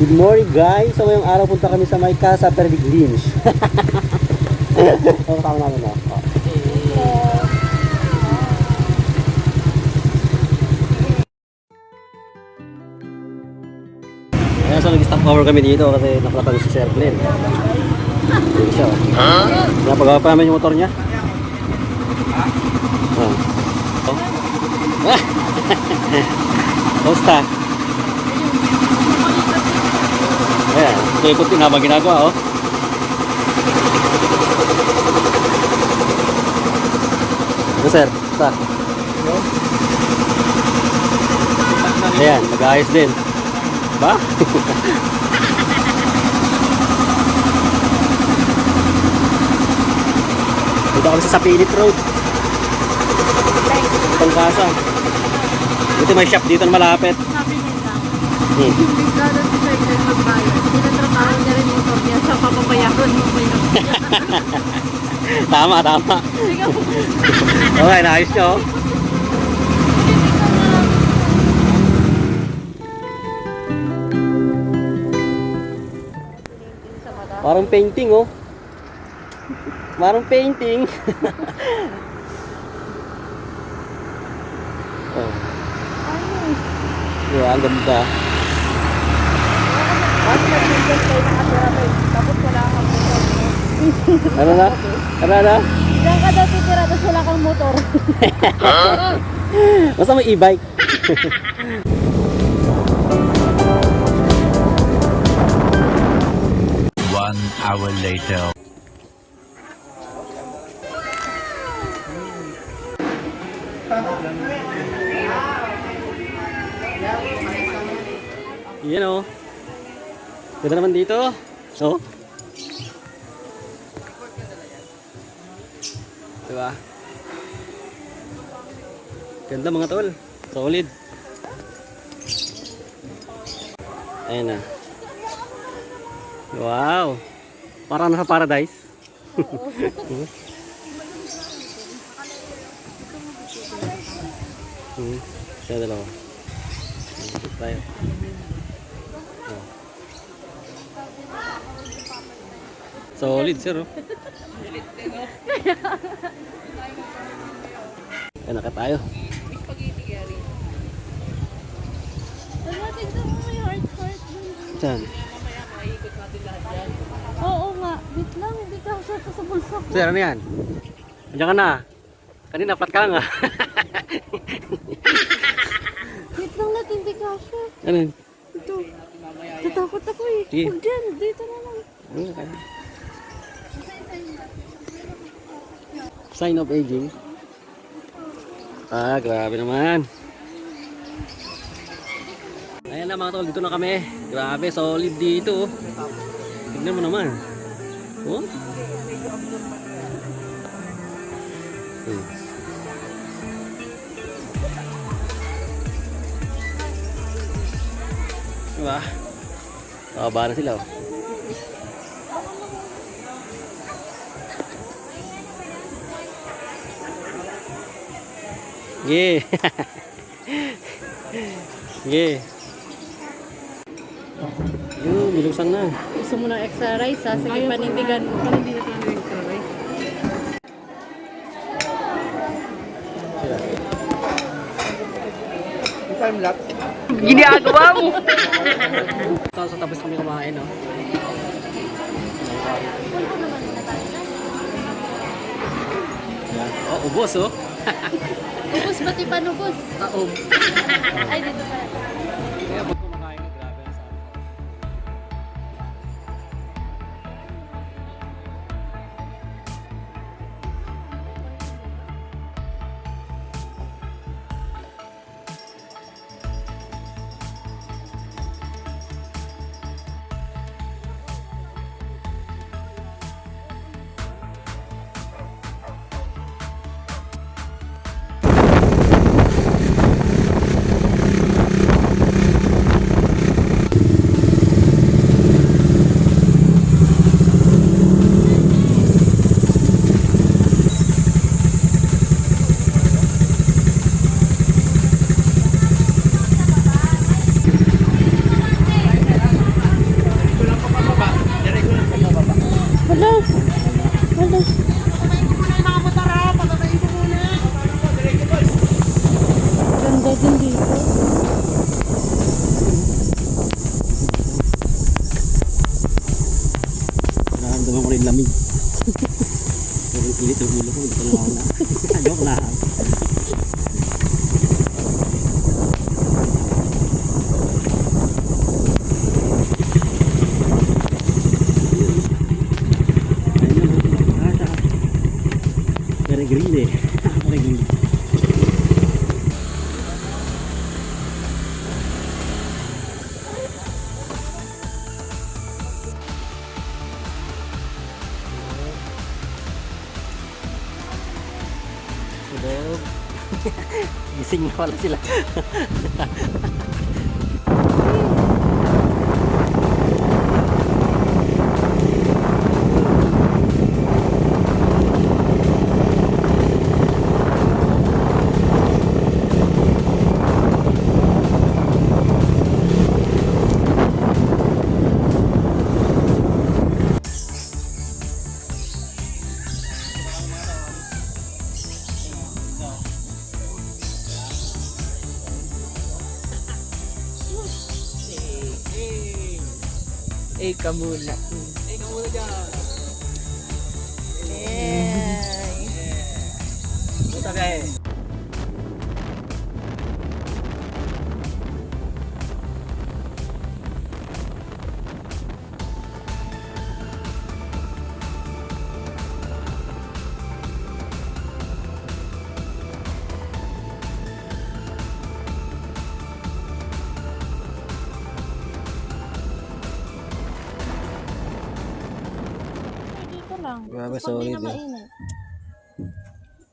Good morning guys! So ngayong araw punta kami sa may Casa Perdig Lynch. so kasama namin na. Oh. Ayan, so nag-stop over kami dito kasi nakalatan si Sir Glenn. Dito siya. Oh. Napagawa pa namin yung motor niya. Oh. Oh. Kamusta? Ayan, ikot din habang ginagawa, oh. Ano, sir? Basta. Ayan, nag-aayos din. Ba? Dito kami sa Sapilit Road. Pangkasa. Dito may shop dito na malapit. Sabi nila, Hmm. hindi ka na si Sir Glenn magbayad. Tinatrabaho niya rin yung motor niya sa papabayaran mo ba yun? Tama, tama. Okay, naayos nyo. Parang painting, oh. Parang painting. oh. Yeah, ang ganda. Kang motor. Ano na? Ano na? Diyan ka daw titira, tapos wala kang motor. Basta may e-bike. One hour later. Yan oh. Ganda naman dito. Oh. Diba? Ganda mga tol. Solid. Ayan na. Wow. Parang nasa paradise. Hmm. Siya dalawa. Solid sir oh. Ayan naka tayo. Wala, tignan mo may heart heart. Saan? Oo nga, wait lang, hindi ka siya sa bulsa ko. Sir, ano yan? Andiyan ka na. Kanina, flat ka nga. Wait lang natin, hindi ka siya. ano? Ito. Tatakot ako eh. Huwag dyan, dito na lang. Ano kaya? Sign of aging. Ah, grabe naman. Ayan na mga tol, dito na kami. Grabe, solid dito. Tignan mo naman. Oh? Hmm. Diba? Nakaba na sila oh. Yeah. yeah. Yun, bilusan na. Gusto mo ng extra rice ha? Sige, panindigan mo. Panindigan mo ng extra rice. Ginagawa mo. Tapos tapos kami kumain, no? Oh, ubos, oh. Ubus, pati panubos. Taob. Ay, dito pa. Wala. Wala. Ganda din dito. Nakaramdaman ko rin lamig. Pero ilit ang ulo ko, hindi ko na ako na. Joke lang. Peregrine. Hello. Gising na pala sila. Eh, ka muna. Eh, ka muna dyan. Eh. Grabe, di solid, eh.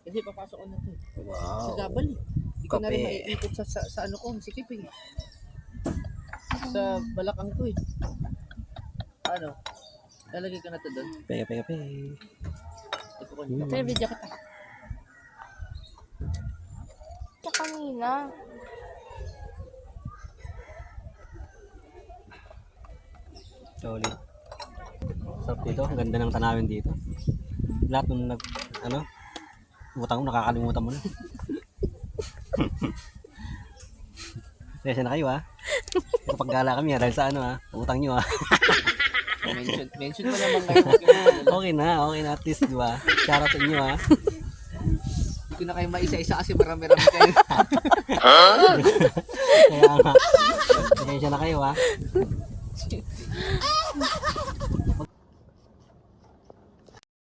Kasi papasok ko na to. Sa Wow. gabal eh. Hindi ko na rin maiikot sa, sa, sa ano ko, sikip eh. Sa balakang ko eh. Ano? Lalagay ka na to doon. Pega, pega, pega. Ito ko Hmm. Pero video kita. Kaya kanina. Solid. Sarap dito. Ang ganda ng tanawin dito. Lahat nung nag, ano, utang mo, nakakalimutan mo na. Sesya na kayo ha. Kapag gala kami ha, dahil sa ano ha, utang nyo ha. Mention, mention mo naman kayo okay na, okay na at least, di ba? Shout out sa inyo ha. Hindi ko na kayo maisa-isa kasi marami-rami kayo. Kaya nga, pasensya na kayo ha.